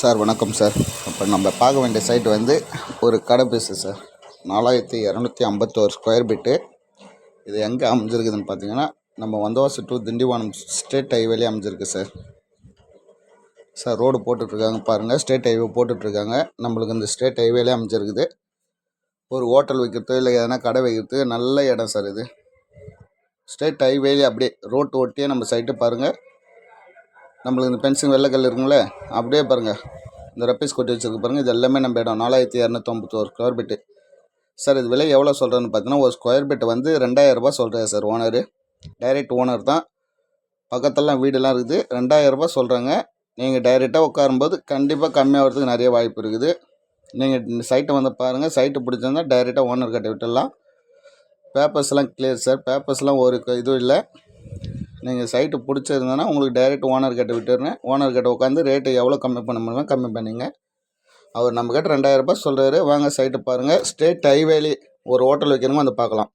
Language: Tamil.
சார் வணக்கம் சார். இப்போ நம்ம பார்க்க வேண்டிய சைட் வந்து ஒரு கடை பீஸு சார். நாலாயிரத்தி இரநூத்தி ஐம்பத்தோரு ஸ்கொயர் பிட்டு இது எங்கே அமைஞ்சிருக்குதுன்னு பார்த்தீங்கன்னா நம்ம வந்தவாசி டூ திண்டிவனம் ஸ்டேட் ஹைவேலே அமைஞ்சிருக்கு சார். சார் ரோடு போட்டுட்ருக்காங்க பாருங்கள் ஸ்டேட் ஹைவே போட்டுட்ருக்காங்க. நம்மளுக்கு இந்த ஸ்டேட் ஹைவேலே அமைஞ்சிருக்குது. ஒரு ஹோட்டல் வைக்கிறதோ இல்லை எதனா கடை வைக்கிறது நல்ல இடம் சார் இது. ஸ்டேட் ஹைவேலே அப்படியே ரோட்டு ஒட்டியே நம்ம சைட்டு பாருங்கள் நம்மளுக்கு இந்த பென்சில் வெள்ளைக்கல் இருக்குங்களே அப்படியே பாருங்கள் இந்த ரப்பீஸ் கொட்டி வச்சுருக்கு பாருங்கள் இது எல்லாமே நம்ம இடம். நாலாயிரத்தி இரநூத்தொம்பத்தோரு ஸ்கொயர் ஃபீட்டு சார் இது விலை எவ்வளோ சொல்கிறேன்னு பார்த்தீங்கன்னா ஒரு ஸ்கொயர் ஃபீட் வந்து ரெண்டாயிரரூபா சொல்கிறேன் சார் ஓனரு டைரக்ட் ஓனர் தான். பக்கத்துலலாம் வீடெல்லாம் இருக்குது. ரெண்டாயிரரூபா சொல்கிறாங்க நீங்கள் டைரெக்டாக உட்காரும்போது கண்டிப்பாக கம்மியாகிறதுக்கு நிறைய வாய்ப்பு இருக்குது. நீங்கள் சைட்டை வந்து பாருங்கள் சைட்டு பிடிச்சிருந்தா டைரெக்டாக ஓனர் கிட்ட விட்டுடலாம். பேப்பர்ஸ்லாம் கிளியர் சார் பேப்பர்ஸ்லாம் ஒரு இதுவும் இல்லை. நீங்கள் சைட்டு பிடிச்சிருந்தனா உங்களுக்கு டைரெக்ட் ஓனர் கிட்ட விட்டுறேன் ஓனர் கிட்ட உட்காந்து ரேட்டு எவ்வளோ கம்மி பண்ண முடியுமோ கம்மி பண்ணிங்க. அவர் நம்மக்கிட்ட ரெண்டாயிரரூபா சொல்கிறாரு வாங்க சைட்டு பாருங்கள் ஸ்டேட் ஹைவேலி ஒரு ஹோட்டல் வைக்கணுமோ வந்து பார்க்கலாம்.